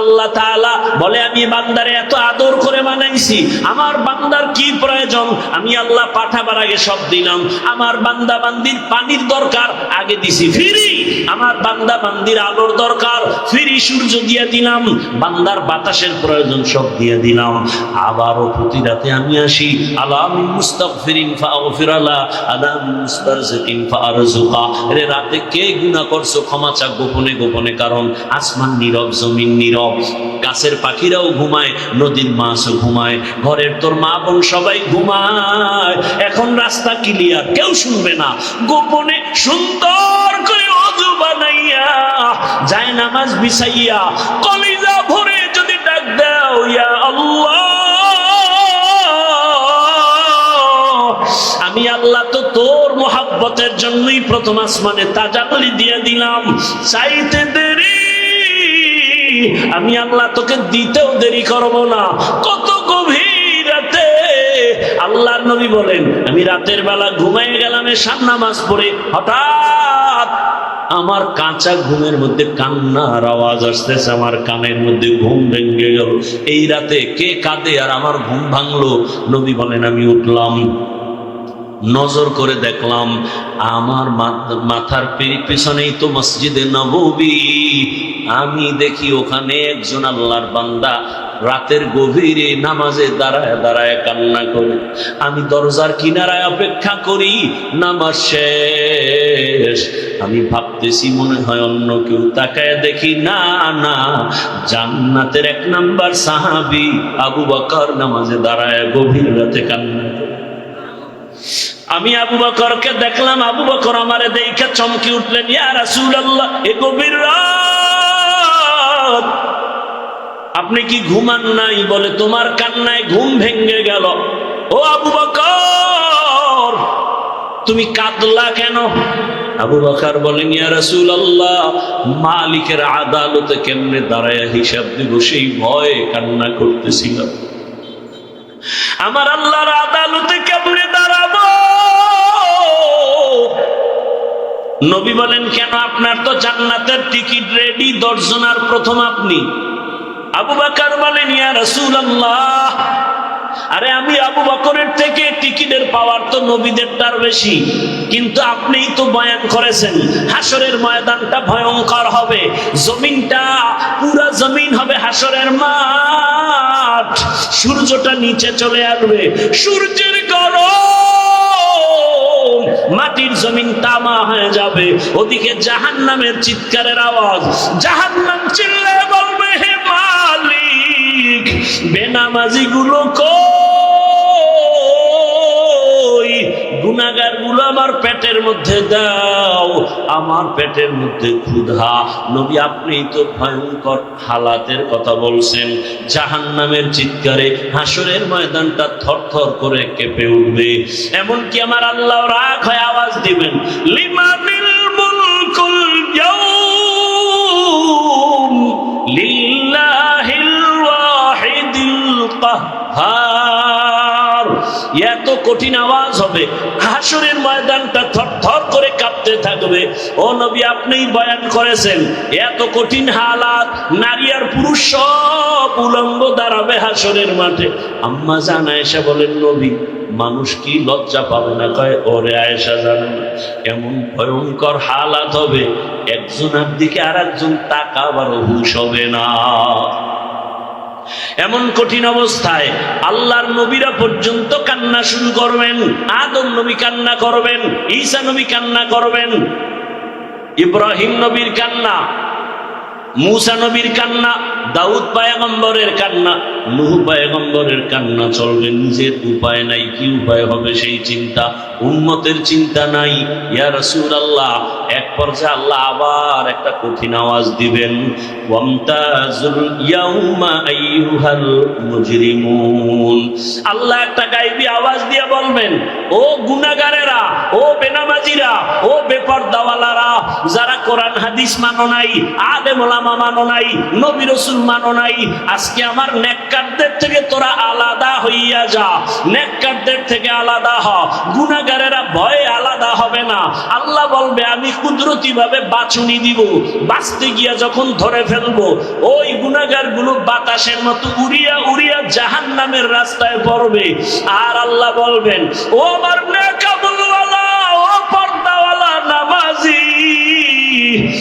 আল্লাহ তাআলা বলে, আমি বান্দারে এত আদর করে বানাইছি। আমার বান্দার কি প্রয়োজন? আমি আল্লাহ পাঠাবার আগে সব দিলাম। আমার বান্দা বান্দির পানির দরকার, আগে দিছি ফিরি। আমার বান্দা বান্দির আলোর দরকার, ফিরি সূর্য দিয়ে দিলাম। বান্দার বাতাসের প্রয়োজন সব দিয়ে দিলাম। আবারও প্রতি রাতে আমি আসি রে, রাতে কে গুনাহ করছ? ক্ষমা চা গোপনে গোপনে, কারণ আসমান নীরব, জমিন নীরব। গাছের পাখিরাও ঘুমায়, নদীর মাছও ঘুমায়, ঘরের তোর মা বোন সবাই ঘুমায়। এখন রাস্তা ক্লিয়ার কেউ শুনবে না। গোপনে সুন্দর করে অজু বানাইয়া, যায় নামাজ বিছাইয়া, কলিজা ভরে যদি ডাক দাও, ইয়া আল্লাহ। আমি আল্লাহ তো তোর মোহাব্বতের জন্যই প্রথম আসমানে তাজালি দিয়ে দিলাম। চাইতে দেরি আমি আল্লাহ তোকে দিতেও দেরি করব না। কত গভীর রাতে আল্লাহর নবী বলেন, আমি রাতের বেলা ঘুমাইয়ে গেলাম এসার নামাজ পড়ে। হঠাৎ আমার কাঁচা ঘুমের মধ্যে কান্নার আওয়াজ আসতেছে, আমার কানের মধ্যে ঘুম ভেঙে গেল। এই রাতে কে কাঁদে আর আমার ঘুম ভাঙলো? নবী বলেন, আমি উঠলাম, নজর করে দেখলাম, আমার মাথার পেছনেই তো মসজিদে নববী আমি দেখি ওখানে একজন আল্লাহর বান্দা রাতের গভীরে নামাজে দাঁড়ায় দাঁড়ায় কান্না করে। আমি দরজার কিনারায় অপেক্ষা করি, নামাজ শেষ। আমি ভাবতেছি মনে হয় অন্য কেউ তাকায় দেখি, না না। জান্নাতের এক নাম্বার সাহাবি আবু বকর নামাজে দাঁড়ায় গভীর রাতে কান্না আমি আবু বকরকে দেখলাম, আবু বকর আমারে দেখে চমকে উঠলেন, ইয়া রাসূলুল্লাহ, এ গভীর রাত আপনি কি ঘুমান নাই বলে তোমার কান্নায় ঘুম ভেঙে গেল? ও আবু বকর, তুমি কাঁদলা কেন? আবু বকর বলেন, ইয়া রাসূলুল্লাহ, মালিকের আদালতে কেমনে দাঁড়ায় হিসাব দিব? সেই ভয়ে কান্না করতেছিলাম আমার আল্লাহর আদালতে কেমনে দাঁড়াবো? নবী বলেন, কেন আপনার তো জান্নাতের টিকিট রেডি দর্শনার প্রথম আপনি? আবু বাকার বলেন, ইয়া রাসূলুল্লাহ, আরে আমি আবু বকরের থেকে টিকিটের পাওয়ার তো নবীদেরটার বেশি, কিন্তু আপনিই তো বয়ান করেছেন হাসরের ময়দানটা ভয়ঙ্কর হবে, জমিনটা, পুরা জমিন হবে হাসরের মাঠ, সূর্যটা নিচে চলে আসবে, সূর্যের গরম, মাটির জমিন তামা হয়ে যাবে, ওদিকে জাহান্নামের চিৎকারের আওয়াজ, জাহান্নাম চিল্লে মালিক বেনামাজি গুলো গুনাগারগুলো আমার পেটের মধ্যে দাও, আমার পেটের মধ্যে ক্ষুধা। নবী আপনি তো ভয়ঙ্কর হালাতের কথা বলছেন। জাহান্নামের চিৎকারে হাসরের ময়দানটা থরথর করে কেঁপে উঠবে। এমনকি আমার আল্লাহ রাগ হয়ে আওয়াজ দিবেন। লিমানিল এত কঠিন আওয়াজ হবে। হাসরের ময়দানটা থরথর করে কাঁপতে থাকবে। ও নবী, আপনিই বয়ান করেছেন, এত কঠিন হালাত, নারী আর পুরুষ সব উলঙ্গ দাঁড়াবে হাসরের মাঠে। আম্মা জান আয়েশা বলেন, নবী, মানুষ কি লজ্জা পাবে না? কয়, ওরে আয়েশা জানে না এমন ভয়ঙ্কর হালাত হবে, একজনের দিকে আর একজন তাকাবারও হুশ হবে না। এমন কঠিন অবস্থায় আল্লাহর নবীরা পর্যন্ত কান্না শুরু করবেন, আদম নবী কান্না করবেন, ঈসা নবী কান্না করবেন, ইব্রাহিম নবীর কান্না, মুসা নবীর কান্না দাউদ পায়গম্বরের কান্না, নুহ পায়গম্বরের কান্না চলবে, নিজের উপায় নাই, কি উপায় হবে সেই চিন্তা? উম্মতের চিন্তা নাই। ইয়া রাসূল আল্লাহ এক পর্যায়ে আল্লাহ আবার একটা কঠিন আওয়াজ দিবেন আল্লাহ একটা গাইবি আওয়াজ দিয়ে বলবেন, ও গুনাহগারেরা, ও বেনামাজিরা, ও বেপরদাওয়ালারা, যারা কোরআন, হাদিস মানো নাই আলেম ওলামা মানো নাই, নবী রসুল মানো নাই। আজকে আমার নেককারদের থেকে তোরা আলাদা হইয়া যা। নেককারদের থেকে আলাদা হ। গুনাহগারেরা ভয়ে আলাদা হবে না। আল্লাহ বলবে, আমি কুদরতি ভাবে বাছুনি দিব। বাঁচতে গিয়া যখন ধরে ফেলব, ওই গুনাহগারগুলো বাতাসের মতো উড়িয়া উড়িয়া জাহান নামের রাস্তায় পড়বে। আর আল্লাহ বলবেন, ও আমার নামাজি,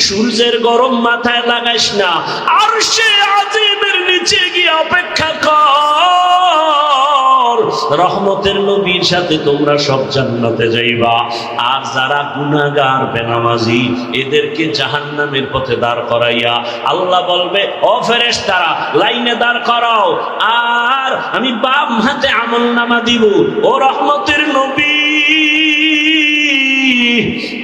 সূর্যের গরম মাথায় লাগাইস না। আর সে অপেক্ষা কর। রহমতের নবীর সাথে তোমরা সব জান্নাতে যাইবা। আর যারা গুনাহগার, বেনামাজি, এদেরকে জাহান্নামের পথে দাঁড় করাইয়া আল্লাহ বলবে, ও ফেরেস তারা লাইনে দাঁড় করাও। আর আমি বাম হাতে আমল নামা দিব। ও রহমতের নবী,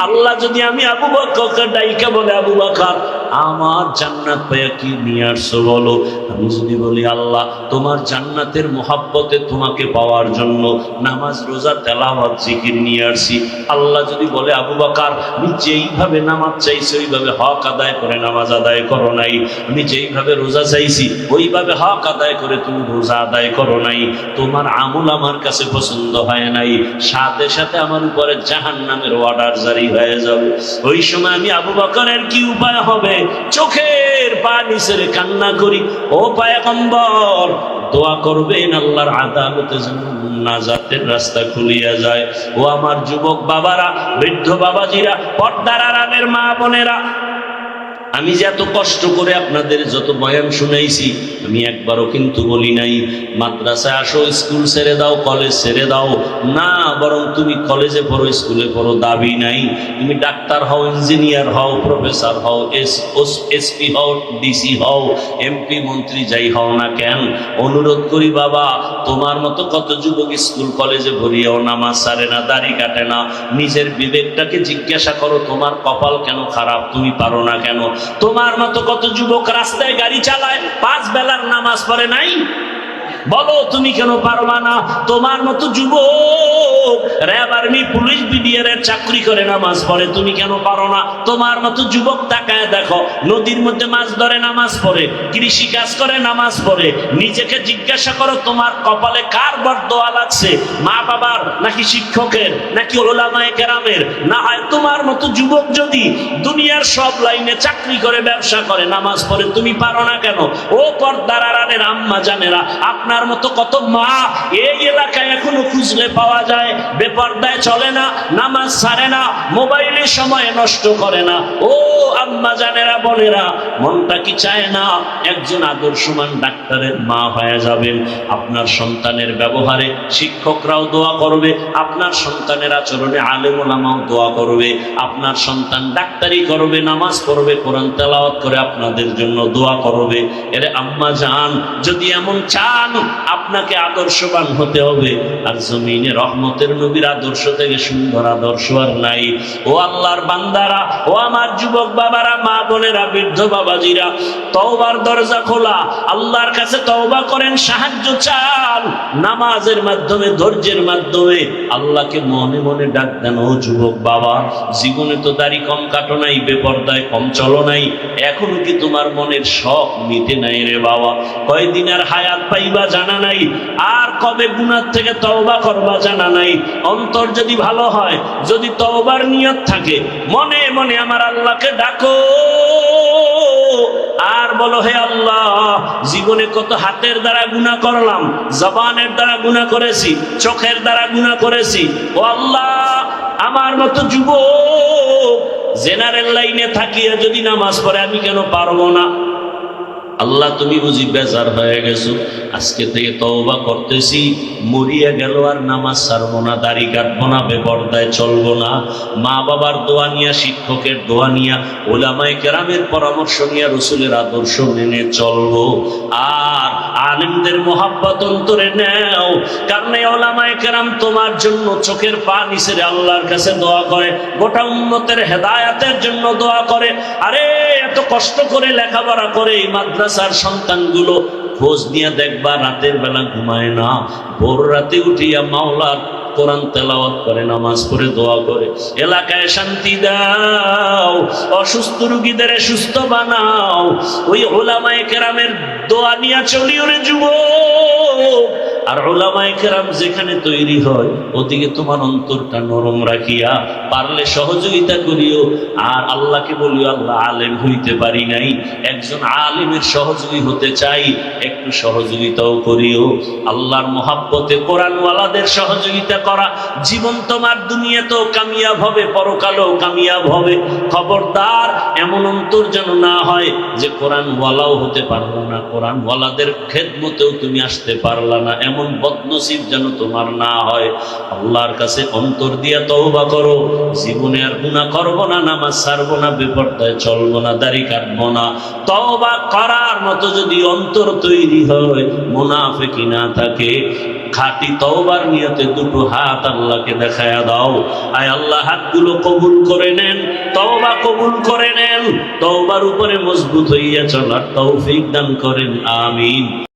আল্লাহ যদি আমি আবু বকরকে ডাইকা বলে, আবু বকর আমার জান্নাত পাইয়া কি নিয়ে আসছো বলো? আমি যদি বলি, আল্লাহ, তোমার জান্নাতের মোহাব্বতে তোমাকে পাওয়ার জন্য নামাজ, রোজা, তেলাওয়াত, জিকির নিয়ে আসছি। আল্লাহ যদি বলে, আবু বাকার, আমি যেইভাবে নামাজ চাইছি, ওইভাবে হক আদায় করে নামাজ আদায় করো নাই। আমি যেইভাবে রোজা চাইছি, ওইভাবে হক আদায় করে তুমি রোজা আদায় করো নাই। তোমার আমল আমার কাছে পছন্দ হয় নাই। সাথে সাথে আমার উপরে জাহান নামের অর্ডার জারি হয়ে যাবে। ওই সময় আমি আবু বাকারের কি উপায় হবে? চোখের পানি ছেড়ে কান্না করি। ও পায়গম্বর, দোয়া করবেন আল্লাহর আদালতে নাজাতের রাস্তা খুলিয়া যায়। ও আমার যুবক বাবারা, বৃদ্ধ বাবাজিরা, পর্দার আরামের মা বোনেরা আমি যে এত কষ্ট করে আপনাদের যত বয়ান শুনাইছি, আমি একবারও কিন্তু বলি নাই মাদ্রাসায় আসো, স্কুল ছেড়ে দাও, কলেজ ছেড়ে দাও। না, বরং তুমি কলেজে পড়ো, স্কুলে পড়ো, দাবি নাই। তুমি ডাক্তার হও, ইঞ্জিনিয়ার হও, প্রফেসর হও, এস এসপি হও, ডিসি হও, এমপি, মন্ত্রী, যাই হও না কেন, অনুরোধ করি বাবা, তোমার মতো কত যুবক স্কুল, কলেজে ভরিয়েও নামাজ সারে না, দাড়ি কাটে না, নিজের বিবেকটাকে জিজ্ঞাসা করো, তোমার কপাল কেন খারাপ, তুমি পারো না কেন? তোমার মতো কত যুবক রাস্তায় গাড়ি চালায়, পাঁচ বেলার নামাজ পড়ে নাই? বলো, তুমি কেন পারবা না? তোমার মতো যুবক র্যাব আর্মি, পুলিশ বিডিআর চাকরি করে নামাজ পড়ে। তুমি কেন পারো না? তোমার মতো যুবক তাকায় দেখো, নদীর মধ্যে মাছ ধরে নামাজ পড়ে, কৃষি কাজ করে নামাজ পড়ে। নিজেকে জিজ্ঞাসা করো, তোমার কপালে কার বরদোয়া লাগছে? মা বাবার, নাকি শিক্ষকের, নাকি কেরামের? না হয় তোমার মতো যুবক যদি দুনিয়ার সব লাইনে চাকরি করে, ব্যবসা করে, নামাজ পড়ে, তুমি পারো না কেন? ও পর্দার আম্মা জানেরা, আপনার মতো কত মা এই এলাকায় এখনও খুঁজলে পাওয়া যায়? বেপর্দায় চলে না, নামাজ ছাড়ে না মোবাইলে সময় নষ্ট করে না। ও আম্মা জানেরা, বোনেরা, মনটা কি চায় না? একজন আদর্শমান ডাক্তারের মা হয়ে যাবেন। আপনার সন্তানের ব্যবহারে শিক্ষকরাও দোয়া করবে, আপনার সন্তানের আচরণে আলেমোলামাও দোয়া করবে, আপনার সন্তান ডাক্তারি করবে, নামাজ পড়বে, কোরআন তেলাওয়াত করে আপনাদের জন্য দোয়া করবে। এরে আম্মা যান যদি এমন চান, আপনাকে আদর্শবান হতে হবে। আর জমিনে রহমতের নবীর আদর্শ থেকে সুন্দর আদর্শ আর নাই। ও আল্লাহর বান্দারা, ও আমার যুবক বাবারা, মা বোনেরা, বৃদ্ধ বাবাজিরা, তওবার দরজা খোলা, আল্লাহর কাছে তওবা করেন, সাহায্য চান, নামাজের মাধ্যমে, ধৈর্যের মাধ্যমে। আল্লাহকে মনে মনে ডাক দেন, ও যুবক বাবা, জীবনে তো দাড়ি কম কাটো নাই, বেপর্দায় কম চলো নাই, এখনও কি তোমার মনের শখ মিটে নাই রে বাবা? কয়দিন আর হায়াত পাইবা জানা নাই, আর কবে গুনার থেকে তওবা করবা জানা নাই? অন্তর যদি ভালো হয়, যদি তওবার নিয়ত থাকে, মনে মনে আমার আল্লাহকে ডাকো। আর বলো, হে আল্লাহ, জীবনে কত হাতের দ্বারা গুনাহ করলাম, জবানের দ্বারা গুনাহ করেছি, চোখের দ্বারা গুনাহ করেছি। ও আল্লাহ, আমার মতো যুবক, জেনারেল লাইনে থাকিয়া যদি নামাজ পড়ে, আমি কেন পারব না? আল্লাহ, তুমি বুঝি বেজার হয়ে গেছো। আজকে থেকে তওবা করতেছি, মরিয়া গেল আর নামাজ ছাড়বো না, দাড়ি কাটবো না, বেপর্দায় চলবো না। মা বাবার দোয়া নিয়া, শিক্ষকের দোয়া নিয়া, ওলামায় কেরামের পরামর্শ নিয়া, রসুলের আদর্শ মেনে চলবো। আর আলিমদের মোহাব্বত অন্তরে নেও, কারণ ওলামায় কেরাম তোমার জন্য চোখের পা নিচে আল্লাহর কাছে দোয়া করে, গোটা উন্নতের হেদায়াতের জন্য দোয়া করে। আরে এত কষ্ট করে লেখাপড়া করে এই মাদ্রাসার সন্তানগুলো খোঁজ নিয়ে দেখবা রাতের বেলা ঘুমায় না। ভোর রাতে উঠিয়া মাওলার কোরআন তেলাওয়াত করে, নামাজ পড়ে, দোয়া করে। এলাকায় শান্তি দাও, অসুস্থ রুগীদের সুস্থ বানাও। ওই ওলামায়ে কেরামের দোয়া নিয়ে চলিও রে যুবক। আর ওলামায়ে কেরাম যেখানে তৈরি হয়, ওদিকে তোমার অন্তরটা নরম রাখিয়া পারলে সহযোগিতা করিও। আর আল্লাহকে বলিও, আল্লাহ আলেম হইতে পারি নাই। একজন আলেমের সহযোগী হতে চাই, একটু সহযোগিতাও করিও। আল্লাহর মহাব্বতে কোরআনওয়ালাদের সহযোগিতা করা, জীবন তোমার দুনিয়াতেও কামিয়াব হবে, পরকালেও কামিয়াব হবে। খবরদার এমন অন্তর যেন না হয় যে কোরআনওয়ালাও হতে পারল না। কোরআনওয়ালাদের খেদমতেও তুমি আসতে পারলা না। এমন বদনসিব যেন তোমার না হয়। আল্লাহর কাছে অন্তর দিয়া তওবা করো। জীবনে আর গুনাহ করব না, নামাজ ছাড়বো না, বেপরদায় চলবো না, দাড়ি কাটবো না। তওবা করার মতো যদি অন্তর তৈরি হয় মুনাফিকি না থাকে। খাঁটি তওবার নিয়তে দুটো হাত আল্লাহকে দেখায়া দাও। আয় আল্লাহ, হাতগুলো কবুল করে নেন, তওবা কবুল করে নেন। তওবার উপরে মজবুত হইয়া চলার তৌফিক দান করেন, আমিন।